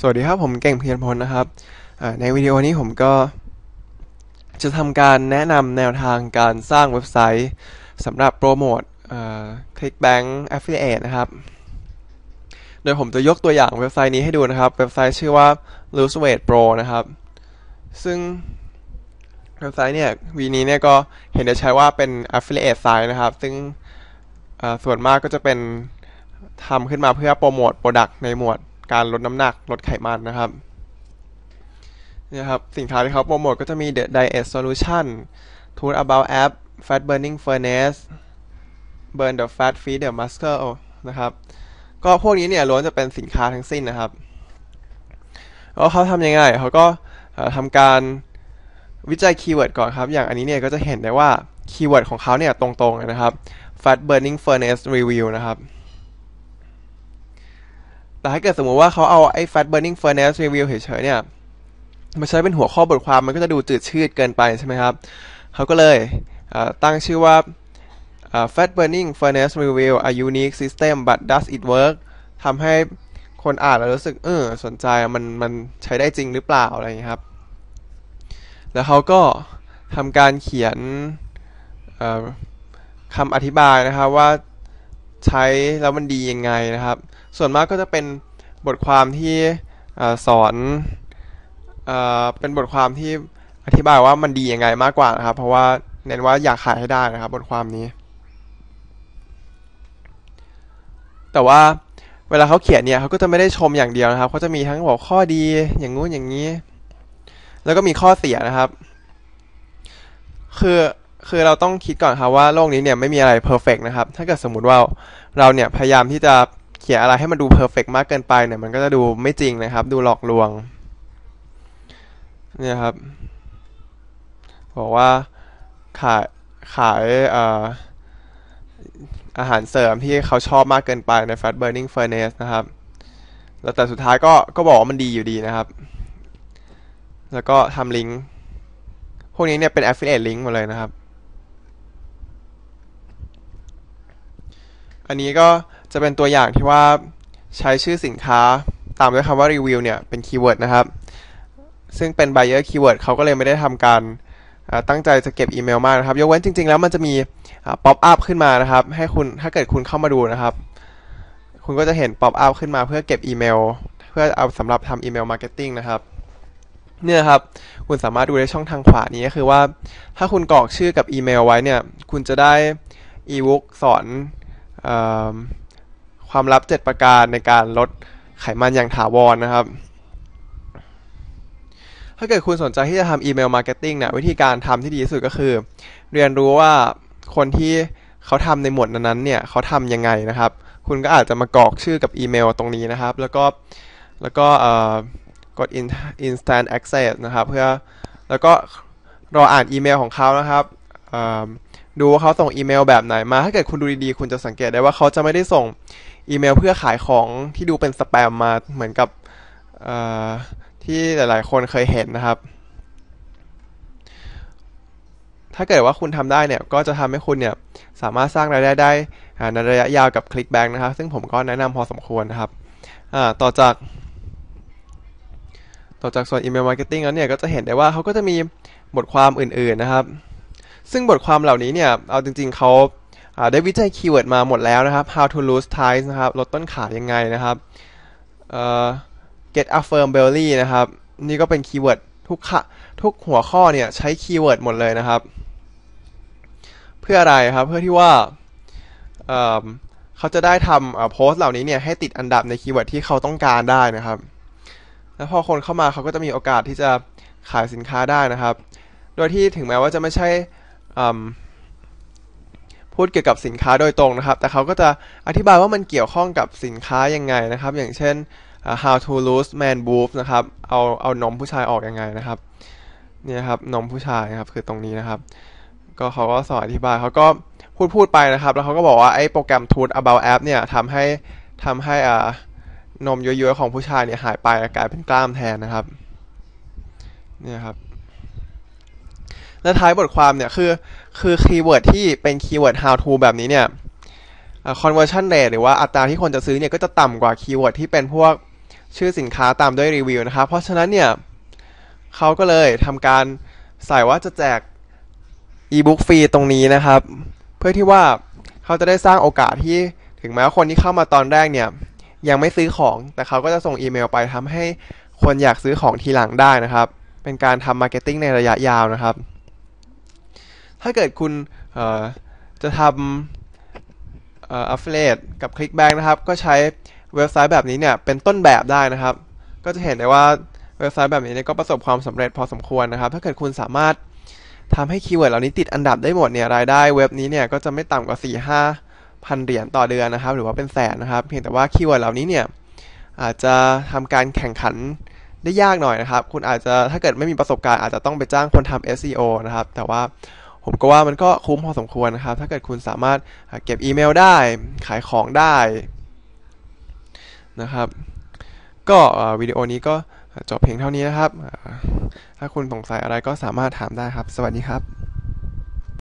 สวัสดีครับ ผมเก่งเพียรพลนะครับ ในวิดีโอนี้ผมก็จะทำการแนะนำแนวทางการสร้างเว็บไซต์สำหรับโปรโมท ClickBank Affiliate นะครับ โดยผมจะยกตัวอย่างเว็บไซต์นี้ให้ดูนะครับ เว็บไซต์ชื่อว่า l o s e w e i g h t Pro นะครับ ซึ่งเว็บไซต์เนี่ยวีนี้เนี่ยก็เห็นได้ใช้ว่าเป็น Affiliate Site นะครับ ซึ่งส่วนมากก็จะเป็นทำขึ้นมาเพื่อโปรโมทโปรดักต์ในหมวด การลดน้ำหนักลดไขมันนะครับนี่ครับสินค้าที่เขาโปรโมทก็จะมี The Diet Solution Tool About App Fat Burning Furnace Burn the Fat Feed the Muscle นะครับ ก็พวกนี้เนี่ยล้วนจะเป็นสินค้าทั้งสิ้นนะครับแล้วเขาทำยังไงเขาก็ทำการวิจัยคีย์เวิร์ดก่อนครับ อย่างอันนี้เนี่ยก็จะเห็นได้ว่าคีย์เวิร์ดของเขาเนี่ยตรงๆนะครับ Fat Burning Furnace Review นะครับ แต่ถ้าเกิดสมมติว่าเขาเอาไอ้ fat burning furnace review เฉยๆเนี่ยมาใช้เป็นหัวข้อบทความมันก็จะดูจืดชืดเกินไปใช่ไหมครับ เขาก็เลยตั้งชื่อว่า fat burning furnace review a unique system but does it work ทำให้คนอ่านแล้วรู้สึกเออสนใจมันมันใช้ได้จริงหรือเปล่าอะไรอย่างนี้ครับ แล้วเขาก็ทำการเขียนคำอธิบายนะครับว่า ใช้แล้วมันดียังไงนะครับ ส่วนมากก็จะเป็นบทความที่สอนเป็นบทความที่อธิบายว่ามันดียังไงมากกว่านะครับ เพราะว่าเน้นว่าอยากขายให้ได้นะครับ บทความนี้ แต่ว่าเวลาเขาเขียนเนี่ยเขาก็จะไม่ได้ชมอย่างเดียวนะครับเขาจะมีทั้งบอกข้อดีอย่างงู้นอย่างนี้ แล้วก็มีข้อเสียนะครับ คือ คือเราต้องคิดก่อนครับว่าโลกนี้เนี่ยไม่มีอะไรเพอร์เฟกนะครับ ถ้าเกิดสมมติว่าเราเนี่ยพยายามที่จะเขียนอะไรให้มันดูเพอร์เฟกมากเกินไปเนี่ยมันก็จะดูไม่จริงนะครับ ดูหลอกลวงเนี่ยครับบอกว่าขายขายอาหารเสริมที่เขาชอบมากเกินไปใน Fat Burning Furnace นะครับ แล้วแต่สุดท้ายก็ก็บอกว่ามันดีอยู่ดีนะครับ แล้วก็ทำลิงก์ พวกนี้เนี่ยเป็น affiliate link หมดเลยนะครับ อันนี้ก็จะเป็นตัวอย่างที่ว่าใช้ชื่อสินค้าตามด้วยคำว่ารีวิวเนี่ยเป็นคีย์เวิร์ดนะครับ ซึ่งเป็น buyer keyword เขาก็เลยไม่ได้ทำการตั้งใจจะเก็บอีเมลมากนะครับ ยกเว้นจริง ๆ แล้วมันจะมีป๊อปอัพขึ้นมานะครับ ให้คุณถ้าเกิดคุณเข้ามาดูนะครับ คุณก็จะเห็นป๊อปอัพขึ้นมาเพื่อเก็บอีเมล เพื่อเอาสำหรับทำอีเมลมาร์เก็ตติ้งนะครับเนี่ยครับ คุณสามารถดูได้ช่องทางขวานี้ก็คือว่า ถ้าคุณกรอกชื่อกับอีเมลไว้เนี่ย คุณจะได้อีบุ๊กสอน ความลับ 7 ประการในการลดไขมันอย่างถาวรนนะครับ ถ้าเกิดคุณสนใจที่จะทำอีเมลมาร์เก็ตติ้งเนี่ยวิธีการทำที่ดีที่สุดก็คือ เรียนรู้ว่าคนที่เขาทำในหมวดนั้นเนี่ยเขาทำยังไงนะครับ คุณก็อาจจะมากรอกชื่อกับอีเมลตรงนี้นะครับ แล้วก็แล้วก็กด instant access นะครับ เพื่อแล้วก็รออ่านอีเมลของเขานะครับ ดูว่าเขาส่งอีเมลแบบไหนมา ถ้าเกิดคุณดูดีๆ คุณจะสังเกตได้ว่าเขาจะไม่ได้ส่งอีเมลเพื่อขายของที่ดูเป็นสแปมมาเหมือนกับที่หลายๆ คนเคยเห็นนะครับ ถ้าเกิดว่าคุณทำได้เนี่ย ก็จะทำให้คุณเนี่ยสามารถสร้างรายได้ได้ในระยะยาวกับ ClickBank นะครับ ซึ่งผมก็แนะนำพอสมควรนะครับ ต่อจาก ต่อจากส่วนอีเมลมาร์เก็ตติ้งแล้วเนี่ย ก็จะเห็นได้ว่าเขาก็จะมีบทความอื่นๆนะครับ ซึ่งบทความเหล่านี้เนี่ย เอาจริงๆเขาได้วิจัยคีย์เวิร์ดมาหมดแล้วนะครับ how to lose ties นะครับ ลดต้นขายังไงนะครับ get a firm belly นะครับ นี่ก็เป็นคีย์เวิร์ดทุกทุกหัวข้อเนี่ย ใช้คีย์เวิร์ดหมดเลยนะครับ เพื่ออะไรครับ เพื่อที่ว่าเขาจะได้ทำโพสต์เหล่านี้เนี่ยให้ติดอันดับในคีย์เวิร์ดที่เขาต้องการได้นะครับ แล้วพอคนเข้ามาเขาก็จะมีโอกาสที่จะขายสินค้าได้นะครับ โดยที่ถึงแม้ว่าจะไม่ใช่ พูดเกี่ยวกับสินค้าโดยตรงนะครับ แต่เขาก็จะอธิบายว่ามันเกี่ยวข้องกับสินค้ายังไงนะครับ อย่างเช่น how to lose man boobs นะครับ เอาเอานมผู้ชายออกยังไงนะครับเนี่ยครับนมผู้ชายครับคือตรงนี้นะครับ ก็เขาก็สอนอธิบายเขาก็พูดพูดไปนะครับ แล้วเขาก็บอกว่าไอ้โปรแกรม Tool About App เนี่ยทำให้ทำให้อ่านมเยอะๆของผู้ชายเนี่ยหายไปกลายเป็นกล้ามแทนนะครับเนี่ยครับ และท้ายบทความเนี่ยคือคือคีย์เวิร์ดที่เป็นคีย์เวิร์ด how to แบบนี้เนี่ย conversion rate หรือว่าอัตราที่คนจะซื้อเนี่ยก็จะต่ำกว่าคีย์เวิร์ดที่เป็นพวกชื่อสินค้าตามด้วยรีวิวนะครับ เพราะฉะนั้นเนี่ยเขาก็เลยทำการใส่ว่าจะแจกอีบุ๊กฟรีตรงนี้นะครับ เพื่อที่ว่าเขาจะได้สร้างโอกาสที่ถึงแม้ว่าคนที่เข้ามาตอนแรกเนี่ยยังไม่ซื้อของ แต่เขาก็จะส่งอีเมลไปทำให้คนอยากซื้อของทีหลังได้นะครับ เป็นการทำมาร์เก็ตติ้งในระยะยาวนะครับ ถ้าเกิดคุณจะทำอ่อ affiliate กับ Clickbank นะครับ ก็ใช้เว็บไซต์แบบนี้เนี่ยเป็นต้นแบบได้นะครับ ก็จะเห็นได้ว่าเว็บไซต์แบบนี้นก็ประสบความสำเร็จพอสมควรนะครับ ถ้าเกิดคุณสามารถทำให้คีย์เวิร์ดเหล่านี้ติดอันดับได้หมดเนี่ยรายได้เว็บนี้เนี่ยก็จะไม่ต่ำกว่า 4 5 พันเหรียญต่อเดือนนะครับ หรือว่าเป็นแสนนะครับ เพียงแต่ว่าคีย์เวิร์ดเหล่านี้เนี่ยอาจจะทำการแข่งขันได้ยากหน่อยนะครับ คุณอาจจะถ้าเกิดไม่มีประสบการณ์อาจจะต้องไปจ้างคนทำ SEO นะครับ แต่ว่า ผมก็ว่ามันก็คุ้มพอสมควรนะครับ ถ้าเกิดคุณสามารถเก็บอีเมลได้ ขายของได้นะครับ ก็วิดีโอนี้ก็จบเพียงเท่านี้นะครับ ถ้าคุณสงสัยอะไรก็สามารถถามได้ครับ สวัสดีครับ